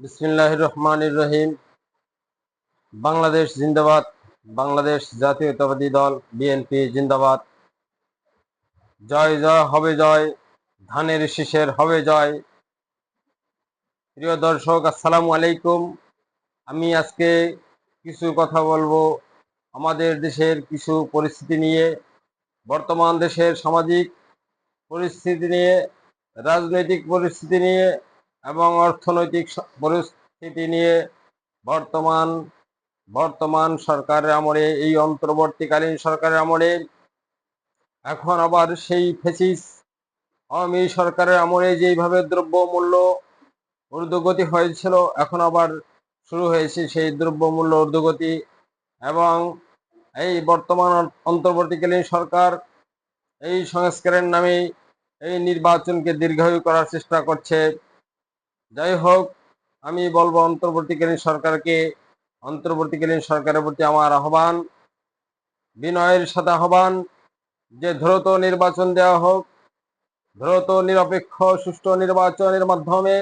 বিসমিল্লাহ রহমান রহিম। বাংলাদেশ জিন্দাবাদ, বাংলাদেশ জাতীয়তাবাদী দল, বিএনপি জিন্দাবাদ। জয় জয়, হবে জয়, ধানের শীষের হবে জয়। প্রিয় দর্শক, আসসালামু আলাইকুম। আমি আজকে কিছু কথা বলব আমাদের দেশের কিছু পরিস্থিতি নিয়ে। বর্তমান দেশের সামাজিক পরিস্থিতি নিয়ে, রাজনৈতিক পরিস্থিতি নিয়ে এবং অর্থনৈতিক পরিস্থিতি নিয়ে বর্তমান বর্তমান সরকারের আমলে, এই অন্তর্বর্তীকালীন সরকারের আমলে, এখন আবার সেই ফেসিস আওয়ামী সরকারের আমলে যেইভাবে দ্রব্য মূল্য ঊর্ধ্বগতি হয়েছিল, এখন আবার শুরু হয়েছে সেই দ্রব্য মূল্য ঊর্ধ্বগতি এবং এই বর্তমান অন্তর্বর্তীকালীন সরকার এই সংস্কারের নামে এই নির্বাচনকে দীর্ঘায়ু করার চেষ্টা করছে। যাই হোক আমি বলব অন্তর্বর্তীকালীন সরকারকে, অন্তর্বর্তীকালীন সরকারের প্রতি আমার আহ্বান, বিনয়ের সাথে আহ্বান যে দ্রুত নির্বাচন দেওয়া হোক, দ্রুত, নিরপেক্ষ, সুষ্ঠু নির্বাচনের মাধ্যমে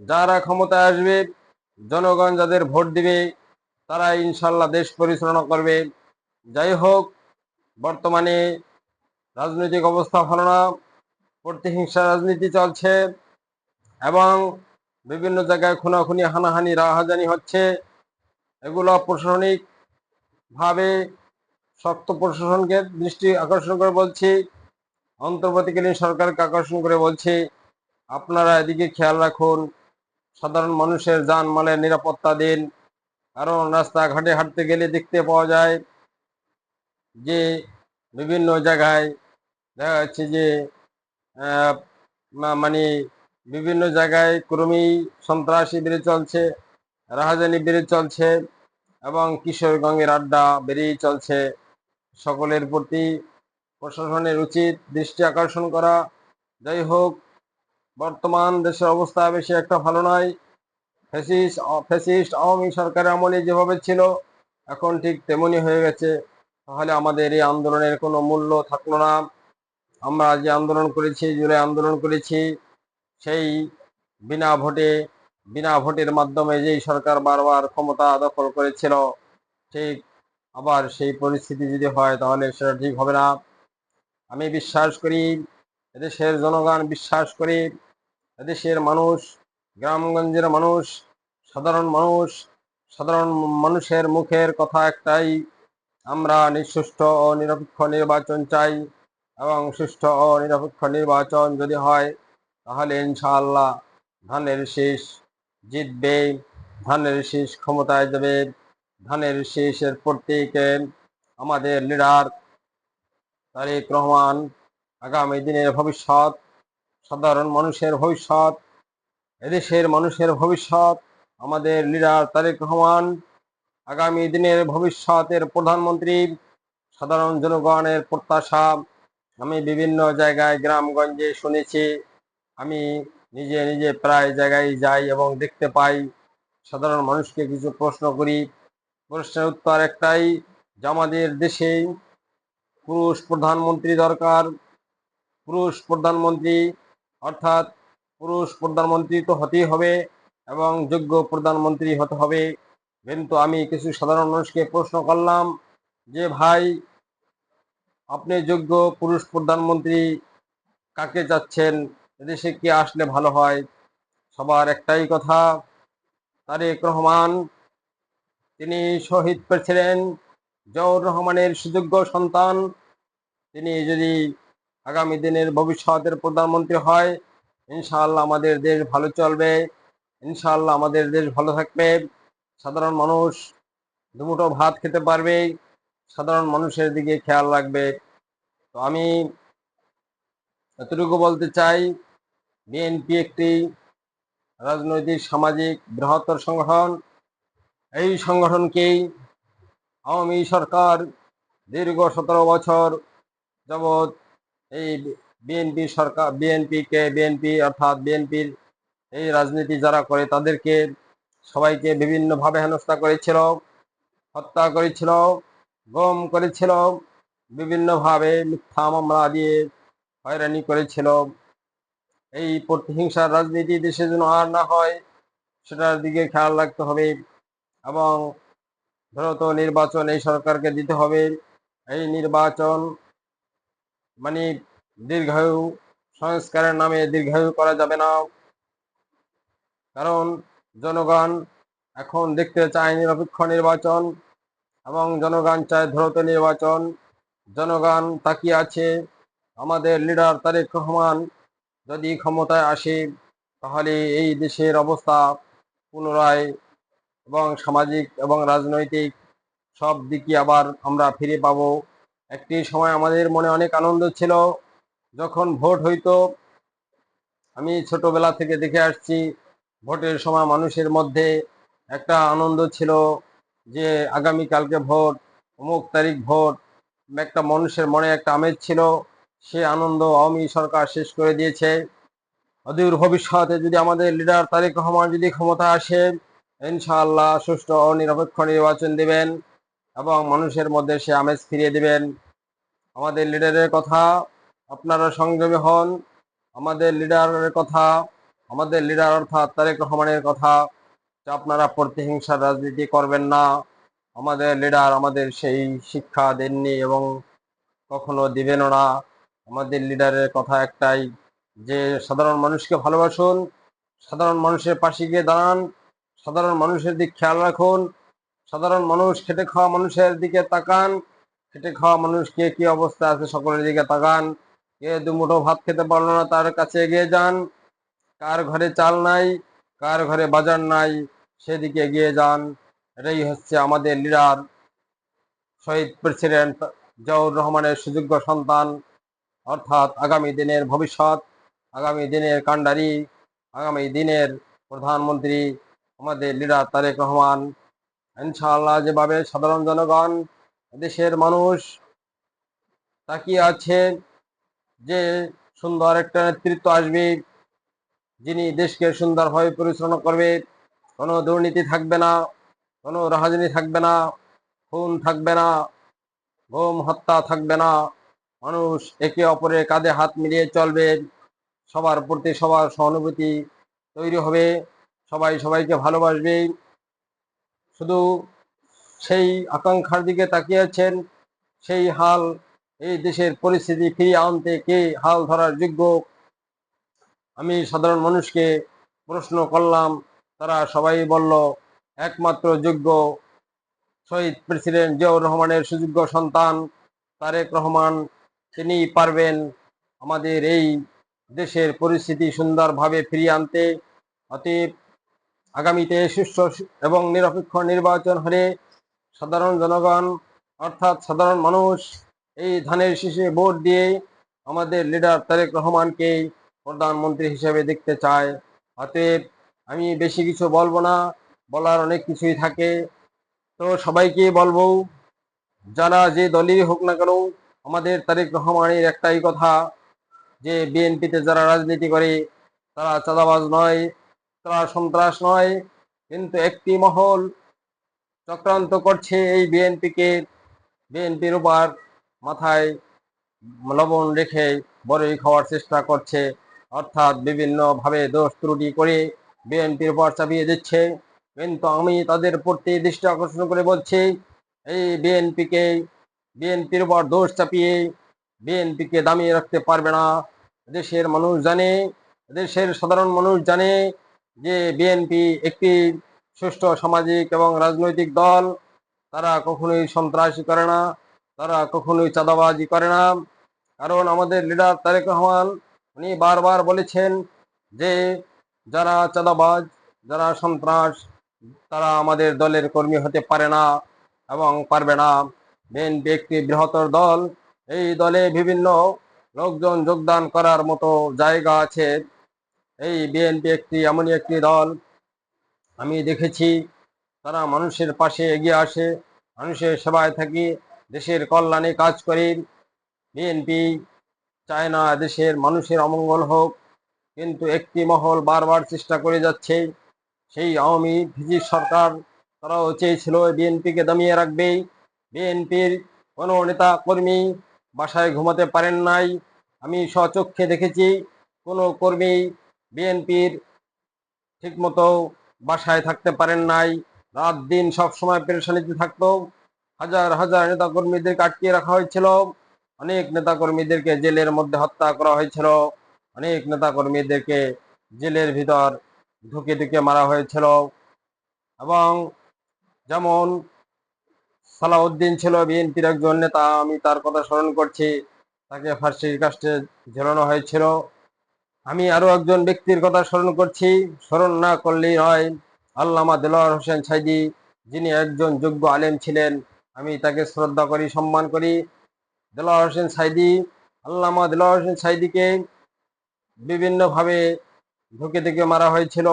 যারা ক্ষমতায় আসবে, জনগণ যাদের ভোট দিবে, তারা ইনশাল্লাহ দেশ পরিচালনা করবে। যাই হোক বর্তমানে রাজনৈতিক অবস্থা ভালো না, প্রতিহিংসা রাজনীতি চলছে। এবং বিভিন্ন জায়গায় খুনাখুনি, হানাহানি, রাহাজানি হচ্ছে। এগুলো প্রশাসনিক ভাবে শক্ত প্রশাসনকে দৃষ্টি আকর্ষণ করে বলছি। অন্তর্বর্তীকালীন সরকারকে আকর্ষণ করে বলছি, আপনারা এদিকে খেয়াল রাখুন, সাধারণ মানুষের যানমালের নিরাপত্তা দিন। কারণ রাস্তাঘাটে হাঁটতে গেলে দেখতে পাওয়া যায় যে বিভিন্ন জায়গায় দেখা যাচ্ছে যে মানে বিভিন্ন জায়গায় ক্রমেই সন্ত্রাসী বেড়ে চলছে, রাহাজানি বেড়ে চলছে এবং কিশোরগঞ্জের আড্ডা বেড়েই চলছে। সকলের প্রতি প্রশাসনের উচিত দৃষ্টি আকর্ষণ করা। যাই হোক, বর্তমান দেশের অবস্থা বেশি একটা ভালো নয়। ফ্যাসিস্ট ফ্যাসিস্ট আওয়ামী সরকারের আমলে যেভাবে ছিল, এখন ঠিক তেমনি হয়ে গেছে। তাহলে আমাদের এই আন্দোলনের কোনো মূল্য থাকল না। আমরা যে আন্দোলন করেছি, জুলাই আন্দোলন করেছি সেই বিনা ভোটে, বিনা ভোটের মাধ্যমে যেই সরকার বারবার ক্ষমতা দখল করেছিল, ঠিক আবার সেই পরিস্থিতি যদি হয় তাহলে সেটা ঠিক হবে না। আমি বিশ্বাস করি, এদেশের জনগণ বিশ্বাস করি, এদেশের মানুষ, গ্রামগঞ্জের মানুষ, সাধারণ মানুষ, সাধারণ মানুষের মুখের কথা একটাই, আমরা নিঃসুষ্ঠ ও নিরপেক্ষ নির্বাচন চাই এবং সুষ্ঠু ও নিরপেক্ষ নির্বাচন যদি হয় তাহলে ইনশাআল্লাহ ধানের শীষ জিতবে, ধানের শীষ ক্ষমতায় যাবে, ধানের শীষের প্রত্যেকে আমাদের লিডার তারেক রহমান আগামী দিনের ভবিষ্যৎ, সাধারণ মানুষের ভবিষ্যৎ, এদেশের মানুষের ভবিষ্যৎ, আমাদের লিডার তারেক রহমান আগামী দিনের ভবিষ্যতের প্রধানমন্ত্রী, সাধারণ জনগণের প্রত্যাশা, আমি বিভিন্ন জায়গায়, গ্রামগঞ্জে শুনেছি আমি নিজে নিজে প্রায় জায়গায় যাই এবং দেখতে পাই সাধারণ মানুষকে কিছু প্রশ্ন করি। প্রশ্নের উত্তর একটাই যে আমাদের দেশে পুরুষ প্রধানমন্ত্রী দরকার। পুরুষ প্রধানমন্ত্রী, অর্থাৎ পুরুষ প্রধানমন্ত্রী তো হতেই হবে এবং যোগ্য প্রধানমন্ত্রী হতে হবে। কিন্তু আমি কিছু সাধারণ মানুষকে প্রশ্ন করলাম যে, ভাই, আপনি যোগ্য পুরুষ প্রধানমন্ত্রী কাকে চাচ্ছেন? এদেশে কে আসলে ভালো হয়? সবার একটাই কথা, তারেক রহমান। তিনি শহীদ পেয়েছিলেন জিয়াউর রহমানের সুযোগ্য সন্তান। তিনি যদি আগামী দিনের ভবিষ্যতের প্রধানমন্ত্রী হয়, ইনশাআল্লাহ আমাদের দেশ ভালো চলবে। ইনশাআল্লাহ আমাদের দেশ ভালো থাকবে। সাধারণ মানুষ দুমুঠো ভাত খেতে পারবে। সাধারণ মানুষের দিকে খেয়াল রাখবে। তো আমি এতটুকু বলতে চাই বিএনপি একটি রাজনৈতিক, সামাজিক বৃহত্তর সংগঠন। এই সংগঠনকেই আওয়ামী সরকার দীর্ঘ সতেরো বছর যাবৎ এই বিএনপি সরকার, বিএনপিকে বিএনপি অর্থাৎ বিএনপির এই রাজনীতি যারা করে তাদেরকে সবাইকে বিভিন্নভাবে হেনস্থা করেছিল, হত্যা করেছিল, গম করেছিল, বিভিন্নভাবে মিথ্যা মামলা দিয়ে হয়রানি করেছিল। এই প্রতিহিংসার রাজনীতি দেশে যেন আর না হয়, সেটার দিকে খেয়াল রাখতে হবে এবং দ্রুত নির্বাচন এই সরকারকে দিতে হবে। এই নির্বাচন মানে দীর্ঘায়ু সংস্কারের নামে দীর্ঘায়ু করা যাবে না। কারণ জনগণ এখন দেখতে চায় নিরপেক্ষ নির্বাচন এবং জনগণ চায় দ্রুত নির্বাচন। জনগণ তাকিয়ে আছে, আমাদের লিডার তারেক রহমান যদি ক্ষমতায় আসে, তাহলে এই দেশের অবস্থা পুনরায় এবং সামাজিক এবং রাজনৈতিক সব দিকে আবার আমরা ফিরে পাবো। একটি সময় আমাদের মনে অনেক আনন্দ ছিল। যখন ভোট হইতো, আমি ছোটবেলা থেকে দেখে আসছি, ভোটের সময় মানুষের মধ্যে একটা আনন্দ ছিল যে আগামীকালকে ভোট, অমুক তারিখ ভোট, একটা মানুষের মনে একটা আমেজ ছিল। সে আনন্দ আওয়ামী সরকার শেষ করে দিয়েছে। অদূর ভবিষ্যতে যদি আমাদের লিডার তারেক রহমান যদি ক্ষমতা আসে, ইনশাআল্লাহ সুষ্ঠু ও নিরপেক্ষ নির্বাচন দেবেন এবং মানুষের মধ্যে সে আমেজ ফিরিয়ে দেবেন। আমাদের লিডারের কথা আপনারা সংযমী হন। আমাদের লিডারের কথা, আমাদের লিডার অর্থাৎ তারেক রহমানের কথা, যে আপনারা প্রতিহিংসার রাজনীতি করবেন না। আমাদের লিডার আমাদের সেই শিক্ষা দেননি এবং কখনো দিবেনও না। আমাদের লিডারের কথা একটাই, যে সাধারণ মানুষকে ভালোবাসুন, সাধারণ মানুষের পাশে গিয়ে দাঁড়ান, সাধারণ মানুষের দিক খেয়াল রাখুন, সাধারণ মানুষ খেটে খাওয়া মানুষের দিকে তাকান, খেটে খাওয়া মানুষ কে কি অবস্থা আছে সকলের দিকে তাকান কে দুমুঠো ভাত খেতে পারল না, তার কাছে এগিয়ে যান, কার ঘরে চাল নাই, কার ঘরে বাজার নাই, সেদিকে এগিয়ে যান। এটাই হচ্ছে আমাদের লিডার শহীদ প্রেসিডেন্ট জিয়াউর রহমানের সুযোগ্য সন্তান। অর্থাৎ আগামী দিনের ভবিষ্যৎ, আগামী দিনের কাণ্ডারি আগামী দিনের প্রধানমন্ত্রী আমাদের লিডার তারেক রহমান। ইনশাআল্লাহ যেভাবে সাধারণ জনগণ, দেশের মানুষ তাকিয়ে আছে, যে সুন্দর একটা নেতৃত্ব আসবে, যিনি দেশকে সুন্দরভাবে পরিচালনা করবে, কোনো দুর্নীতি থাকবে না, কোনো রাজনীতি থাকবে না, খুন থাকবে না ঘুম হত্যা থাকবে না। মানুষ একে অপরের কাঁধে হাত মিলিয়ে চলবে। সবার প্রতি সবার সহানুভূতি তৈরি হবে। সবাই সবাইকে ভালোবাসবে। শুধু সেই আকাঙ্ক্ষার দিকে তাকিয়েছেন সেই হাল এই দেশের পরিস্থিতি ফিরিয়ে আনতে কে হাল ধরার যোগ্য? আমি সাধারণ মানুষকে প্রশ্ন করলাম, তারা সবাই বলল, একমাত্র যোগ্য শহীদ প্রেসিডেন্ট জিয়াউর রহমানের সুযোগ্য সন্তান তারেক রহমান তিনি পারবেন আমাদের এই দেশের পরিস্থিতি সুন্দরভাবে ফিরিয়ে আনতে। অতএব আগামীতে সুষ্ঠু এবং নিরপেক্ষ নির্বাচন হলে সাধারণ জনগণ অর্থাৎ সাধারণ মানুষ এই ধানের শীষে ভোট দিয়ে আমাদের লিডার তারেক রহমানকে প্রধানমন্ত্রী হিসেবে দেখতে চায়। অতএব আমি বেশি কিছু বলব না, বলার অনেক কিছুই থাকে। তো সবাইকে বলব, যারা যে দলই হোক না কেন আমাদের তারেক রহমানের একটাই কথা যে বিএনপিতে যারা রাজনীতি করে, তারা চাঁদাবাজ নয়, তারা সন্ত্রাস নয়, কিন্তু একটি মহল চক্রান্ত করছে এই বিএনপিকে। বিএনপির উপর মাথায় লবণ রেখে বড়ই খাওয়ার চেষ্টা করছে, অর্থাৎ বিভিন্নভাবে দোষ ত্রুটি করে বিএনপির উপর চাপিয়ে দিচ্ছে। কিন্তু আমি তাদের প্রতি দৃষ্টি আকর্ষণ করে বলছি, এই বিএনপিকে বিএনপির উপর দোষ চাপিয়ে বিএনপিকে দামিয়ে রাখতে পারবে না। দেশের মানুষ জানে, দেশের সাধারণ মানুষ জানে যে বিএনপি একটি সুষ্ঠু সামাজিক এবং রাজনৈতিক দল। তারা কখনোই সন্ত্রাসী করে না, তারা কখনোই চাঁদাবাজি করে না। কারণ আমাদের লিডার তারেক রহমান, উনি বারবার বলেছেন যে যারা চাঁদাবাজ, যারা সন্ত্রাস, তারা আমাদের দলের কর্মী হতে পারে না এবং পারবে না। বিএনপি একটি বৃহত্তর দল। এই দলে বিভিন্ন লোকজন যোগদান করার মতো জায়গা আছে। এই বিএনপি একটি, এমনই একটি দল। আমি দেখেছি, তারা মানুষের পাশে এগিয়ে আসে, মানুষের সেবায় থাকি, দেশের কল্যাণে কাজ করি। বিএনপি চায় না দেশের মানুষের অমঙ্গল হোক, কিন্তু একটি মহল বারবার চেষ্টা করে যাচ্ছে। সেই আওয়ামী ভিজি সরকার, তারাও চেয়েছিল বিএনপিকে দমিয়ে রাখবে বিএনপির কোনো নেতা কর্মী বাসায় ঘুমাতে পারেন নাই। আমি স্বচক্ষে দেখেছি, কোনো কর্মী বিএনপির ঠিকমতো বাসায় থাকতে পারেন নাই। রাত দিন সব সময় পেরেশানিতে থাকতো। হাজার হাজার নেতাকর্মীদেরকে আটকিয়ে রাখা হয়েছিল। অনেক নেতাকর্মীদেরকে জেলের মধ্যে হত্যা করা হয়েছিল। অনেক নেতাকর্মীদেরকে জেলের ভিতর ঢুকে ঢুকে মারা হয়েছিল। এবং যেমন সালাউদ্দিন ছিল বিএনপির একজন নেতা, আমি তার কথা স্মরণ করছি। তাকে ফার্সির কাস্টে ঝেলানো হয়েছিল। আমি আরও একজন ব্যক্তির কথা স্মরণ করছি। স্মরণ না করলেই নয়, আল্লামা দেলোয়ার হোসেন সাইদি, যিনি একজন যোগ্য আলেম ছিলেন, আমি তাকে শ্রদ্ধা করি, সম্মান করি। দেলোয়ার হোসেন সাইদি, আল্লামা দেলোয়ার হোসেন সাইদিকে বিভিন্নভাবে ঢুকে ঢুকে মারা হয়েছিল।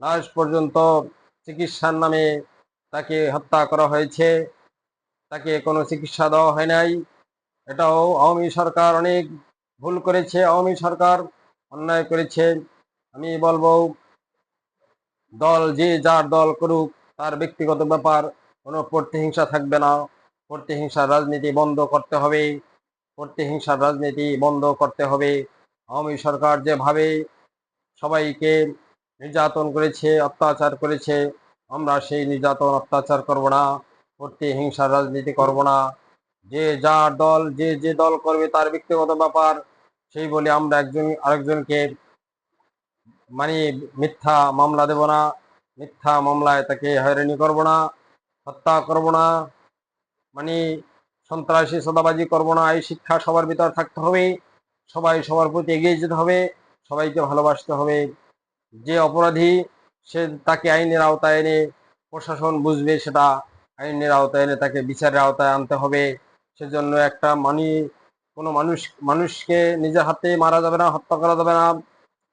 লাশ পর্যন্ত চিকিৎসার নামে তাকে হত্যা করা হয়েছে। তাকে কোনো চিকিৎসা দেওয়া হয় নাই। এটাও আওয়ামী সরকার অনেক ভুল করেছে, আওয়ামী সরকার অন্যায় করেছে। আমি বলব, দল যে যার দল করুক, তার ব্যক্তিগত ব্যাপার, কোনো প্রতিহিংসা থাকবে না। প্রতিহিংসার রাজনীতি বন্ধ করতে হবে। প্রতিহিংসার রাজনীতি বন্ধ করতে হবে। আওয়ামী সরকার যেভাবে সবাইকে নির্যাতন করেছে, অত্যাচার করেছে আমরা সেই নির্যাতন, অত্যাচার করব না প্রতিহিংসার রাজনীতি করব না। যে যার দল, যে যে দল করবে তার ব্যক্তিগত ব্যাপার, সেই বলে আমরা একজন, আরেকজনকে মানে মিথ্যা মামলা দেব না, মিথ্যা মামলায় তাকে হয়রানি করব না, হত্যা করব না মানে সন্ত্রাসী সদাবাজি করব না, এই শিক্ষা সবার ভিতর থাকতে হবে, সবাই সবার প্রতি এগিয়ে যেতে হবে, সবাইকে ভালোবাসতে হবে। যে অপরাধী সে তাকে আইনের আওতায় এনে প্রশাসন বুঝবে, সেটা আইনের আওতায় এনে তাকে বিচারের আওতায় আনতে হবে। সেজন্য একটা মানি, কোনো মানুষ, মানুষকে নিজের হাতে মারা যাবে না, হত্যা করা যাবে না,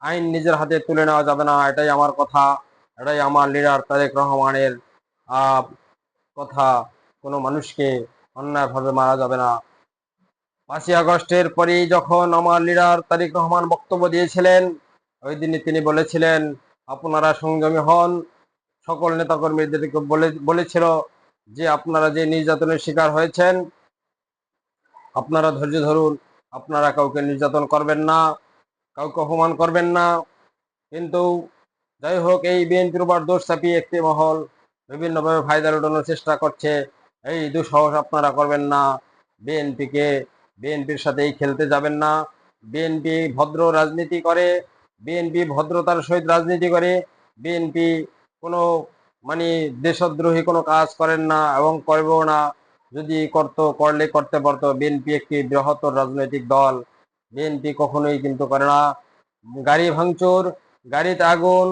আইন নিজের হাতে তুলে নেওয়া যাবে না, এটাই আমার কথা, এটাই আমার লিডার তারেক রহমানের কথা। কোনো মানুষকে অন্যায়ভাবে মারা যাবে না। পাঁচই আগস্টের পরেই যখন আমার লিডার তারেক রহমান বক্তব্য দিয়েছিলেন, ওই দিনই তিনি বলেছিলেন আপনারা সংযমী হন। সকল নেতাকর্মীদেরকে বলে, বলেছিল যে আপনারা যে নির্যাতনের শিকার হয়েছেন, আপনারা ধৈর্য ধরুন, আপনারা কাউকে নির্যাতন করবেন না, কাউকে অপমান করবেন না। কিন্তু যাই হোক, এই বিএনপির উপর দোষ চাপিয়ে একটি মহল বিভিন্নভাবে ফায়দা লুটানোর চেষ্টা করছে। এই দুঃসাহস আপনারা করবেন না। বিএনপিকে, বিএনপির সাথেই খেলতে যাবেন না। বিএনপি ভদ্র রাজনীতি করে বিএনপি ভদ্রতার সহিত রাজনীতি করে, বিএনপি কোনো মানে দেশদ্রোহী কোনো কাজ করেন না এবং করবেও না। যদি করতো, করলে করতে পারতো। বিএনপি একটি বৃহত্তর রাজনৈতিক দল। বিএনপি কখনোই কিন্তু করে না। গাড়ি ভাঙচুর গাড়িতে আগুন,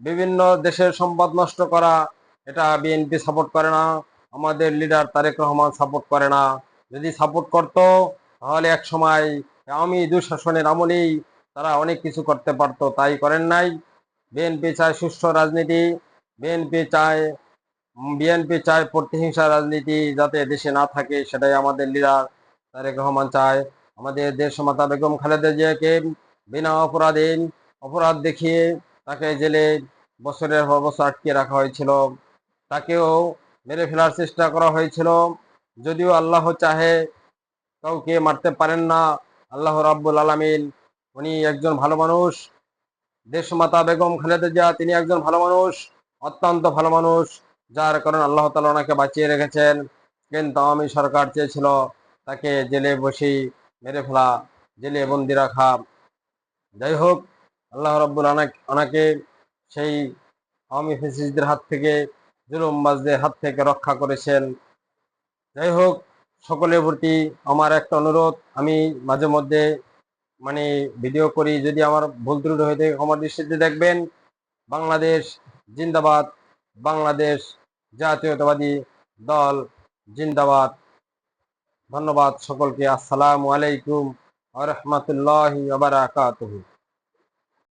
বিভিন্ন দেশের সম্পদ নষ্ট করা, এটা বিএনপি সাপোর্ট করে না। আমাদের লিডার তারেক রহমান সাপোর্ট করে না। যদি সাপোর্ট করত, তাহলে এক সময় আওয়ামী দুঃশাসনের আমলেই তারা অনেক কিছু করতে পারতো, তাই করেন নাই। বিএনপি চায় সুষ্ঠু রাজনীতি বিএনপি চায় বিএনপি চায় প্রতিহিংসা রাজনীতি যাতে দেশে না থাকে, সেটাই আমাদের লিডার তারেক রহমান চায়। আমাদের দেশমাতা বেগম খালেদা জিয়াকে বিনা অপরাধে, অপরাধ দেখিয়ে তাকে জেলে বছরের পর বছর আটকে রাখা হয়েছিল। তাকেও মেরে ফেলার চেষ্টা করা হয়েছিল। যদিও আল্লাহ চাহে কাউকে মারতে পারেন না, আল্লাহ রাব্বুল আলামিন উনি একজন ভালো মানুষ। দেশমাতা বেগম খালেদা জিয়া, তিনি একজন ভালো মানুষ, অত্যন্ত ভালো মানুষ, যার কারণে আল্লাহ তালা ওনাকে বাঁচিয়ে রেখেছেন। কিন্তু আওয়ামী সরকার চেয়েছিল তাকে জেলে বসেই মেরে ফেলা, জেলে বন্দি রাখা। যাই হোক, আল্লাহ রব্বুল ওনাকে সেই আওয়ামী ফেসিসদের হাত থেকে, জুলুমবাজদের হাত থেকে রক্ষা করেছেন। যাই হোক, সকলের প্রতি আমার একটা অনুরোধ, আমি মাঝে মধ্যে মানে ভিডিও করি, যদি আমার ভুল ত্রুটি হয়ে থাকে ক্ষমা দৃষ্টিতে দেখবেন, বাংলাদেশ জিন্দাবাদ, বাংলাদেশ জাতীয়তাবাদী দল জিন্দাবাদ। ধন্যবাদ সকলকে, আসসালামু আলাইকুম রহমতুল্লাহ বারাকাতুহু।